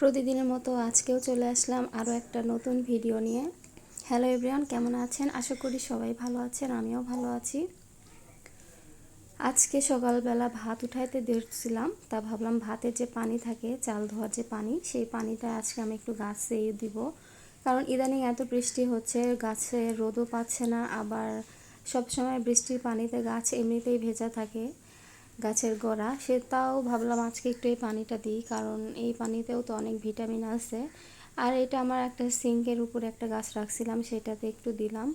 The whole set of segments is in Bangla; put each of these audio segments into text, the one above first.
প্রতিদিনের মতো আজকেও চলে আসলাম আরও একটা নতুন ভিডিও নিয়ে। হ্যালো এভরিওয়ান কেমন আছেন? আশা করি সবাই ভালো আছেন, আমিও ভালো আছি। আজকে সকালবেলা ভাত উঠাইতে দেখছিলাম তা ভাবলাম ভাতের যে পানি থাকে, চাল ধোয়ার যে পানি, সেই পানিটা আজকে আমি একটু গাছে দিব। কারণ ইদানিং এত বৃষ্টি হচ্ছে, গাছে রোদও পাচ্ছে না, আবার সবসময় বৃষ্টির পানিতে গাছ এমনিতেই ভেজা থাকে। গাছের গোড়া, সে তাও ভাবলাম আজকে একটু এই পানিটা দিই, কারণ এই পানিতেও তো অনেক ভিটামিন আছে। আর এটা আমার একটা সিঙ্কের উপরে একটা গাছ রাখছিলাম, সেটাতে একটু দিলাম।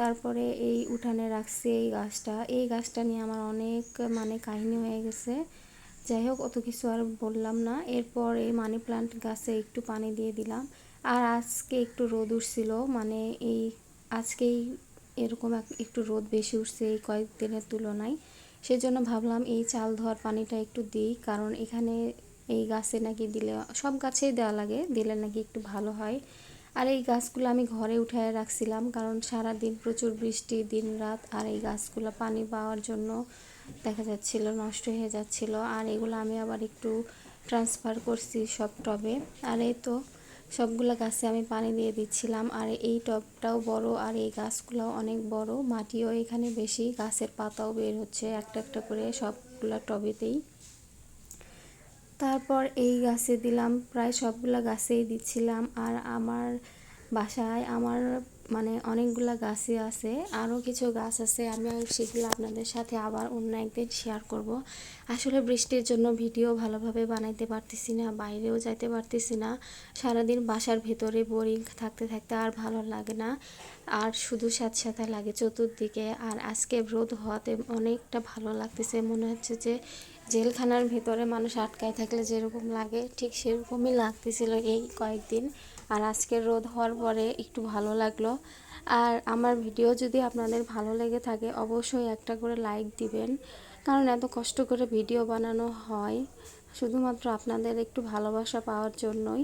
তারপরে এই উঠানে রাখছি এই গাছটা। এই গাছটা নিয়ে আমার অনেক মানে কাহিনী হয়ে গেছে। যাই হোক, অত কিছু আর বললাম না। এরপর এই মানি প্লান্ট গাছে একটু পানি দিয়ে দিলাম। আর আজকে একটু রোদ উঠছিল মানে এই আজকেই এরকম একটু রোদ বেশি উঠছে এই কয়েকদিনের তুলনায়। সেজন্য ভাবলাম এই চাল ধোয়ার পানিটা একটু দিই, কারণ এখানে এই গাছে নাকি দিলে, সব গাছেই দেওয়া লাগে, দিলে নাকি একটু ভালো হয়। আর এই গাছগুলো আমি ঘরে উঠায় রাখছিলাম, কারণ সারা দিন প্রচুর বৃষ্টি দিন রাত আর এই গাছগুলো পানি পাওয়ার জন্য দেখা যাচ্ছিল, নষ্ট হয়ে যাচ্ছিল। আর এগুলো আমি আবার একটু ট্রান্সফার করছি সব টবে। আর এই তো সবগুলো গাছে আমি পানি দিয়ে দিচ্ছিলাম, আর এই টবটাও বড়, আর এই গাছগুলো অনেক বড়। মাটিও এখানে বেশি, গাছের পাতাও বের হচ্ছে একটা একটা করে সবগুলো টবেতেই। তারপর এই গাছে দিলাম, প্রায় সবগুলা গাছেই দিচ্ছিলাম, আর আমার বাসায় আমার মানে অনেকগুলো গাছই আছে আরও কিছু গাছ আছে, আমি সেগুলো আপনাদের সাথে আবার অন্য একদিন শেয়ার করব। আসলে বৃষ্টির জন্য ভিডিও ভালোভাবে বানাইতে পারতেছি না, বাইরেও যাইতে পারতেছি না। সারাদিন বাসার ভেতরে বোরিং থাকতে থাকতে আর ভালো লাগে না। আর শুধু স্যাঁতস্যাঁতা লাগে চতুর্দিকে, আর আজকে রোদ হওয়াতে অনেকটা ভালো লাগতেছে। মনে হচ্ছে যে জেলখানার ভিতরে মানুষ আটকায় থাকলে যেরকম লাগে, ঠিক সেরকমই লাগতেছিল এই কয়েকদিন। আর আজকে রোদ হওয়ার পরে একটু ভালো লাগল। আর আমার ভিডিও যদি আপনাদের ভালো লেগে থাকে, অবশ্যই একটা করে লাইক দিবেন। কারণ এত কষ্ট করে ভিডিও বানানো হয়, শুধুমাত্র আপনাদের একটু ভালোবাসা পাওয়ার জন্যই।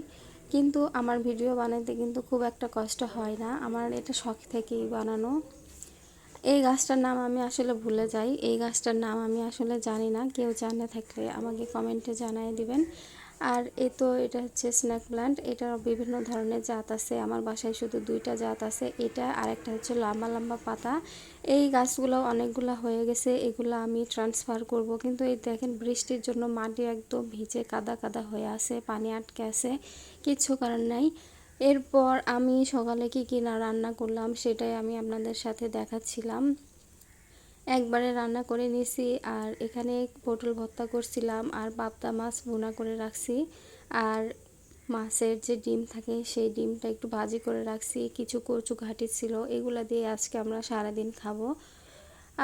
কিন্তু আমার ভিডিও বানাইতে কিন্তু খুব একটা কষ্ট হয় না। আমার এটা শখ থেকেই বানানো। এই গাছটার নাম আমি আসলে ভুলে যাই। এই গাছটার নাম আমি আসলে জানি না। কেউ জানে থাকলে আমাকে কমেন্টে জানাই দিবেন। আর এ তো এটা হচ্ছে স্ন্যাক প্ল্যান্ট এটার বিভিন্ন ধরনের জাত আছে। আমার বাসায় শুধু দুইটা জাত আছে, এটা আর একটা হচ্ছে লম্বা লম্বা পাতা। এই গাছগুলো অনেকগুলো হয়ে গেছে, এগুলো আমি ট্রান্সফার করব। কিন্তু এই দেখেন বৃষ্টির জন্য মাটি একদম ভিজে কাদা কাদা হয়ে আছে, পানি আটকে আছে, কিচ্ছু কারণ নাই। এরপর আমি সকালে কি কিনা রান্না করলাম সেটাই আমি আপনাদের সাথে দেখাচ্ছিলাম। একবারে রান্না করে নিছি আর এখানে পটল ভর্তা করছিলাম আর পাবদা মাছ ভুনা করে রাখছি আর মাছের যে ডিম থাকে সেই ডিমটা একটু ভাজি করে রাখছি। কিছু কচু ঘাটি ছিল, এগুলা দিয়ে আজকে আমরা সারাদিন খাব।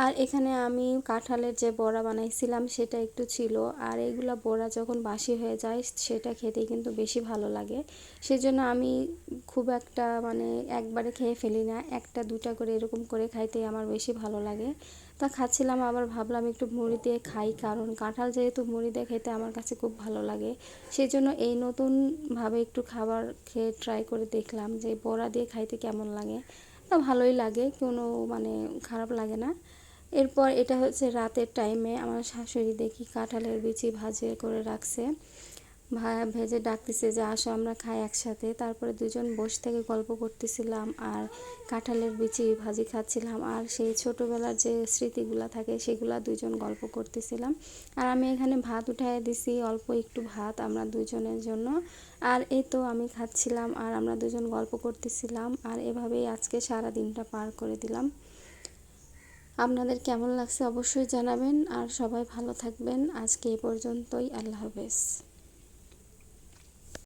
আর এখানে আমি কাঁঠালের যে বড়া বানাইছিলাম সেটা একটু ছিল। আর এইগুলো বড়া যখন বাসি হয়ে যায়, সেটা খেতে কিন্তু বেশি ভালো লাগে। সেজন্য আমি খুব একটা মানে একবারে খেয়ে ফেলি না। একটা, দুটা করে এরকম করে খাইতে আমার বেশি ভালো লাগে। তা খাচ্ছিলাম, আবার ভাবলাম একটু মুড়ি দিয়ে খাই, কারণ কাঁঠাল যেহেতু মুড়ি দিয়ে খেতে আমার কাছে খুব ভালো লাগে। সেই জন্য এই নতুনভাবে একটু খাবার খেয়ে ট্রাই করে দেখলাম যে বড়া দিয়ে খাইতে কেমন লাগে। তা ভালোই লাগে, কোনো মানে খারাপ লাগে না। এরপর এটা হচ্ছে রাতের টাইমে আমার শাশুড়ি দেখি কাঁঠালের বিচি ভাজে করে রাখছে। ভেজে ডাকতেছে যে, আসো, আমরা খাই একসাথে। তারপরে দুজন বসে থেকে গল্প করতেছিলাম আর কাঁঠালের বিচি ভাজি খাচ্ছিলাম। আর সেই ছোটোবেলার যে স্মৃতিগুলো থাকে, সেগুলো দুজন গল্প করতেছিলাম। আর আমি এখানে ভাত উঠাই দিছি, অল্প একটু ভাত আমরা দুজনের জন্য। আর এই তো আমি খাচ্ছিলাম আর আমরা দুজন গল্প করতেছিলাম। আর এভাবেই আজকে সারা দিনটা পার করে দিলাম। আপনাদের কেমন লাগছে অবশ্যই জানাবেন আর সবাই ভালো থাকবেন। আজকে এই পর্যন্তই আল্লাহ হাফেজ।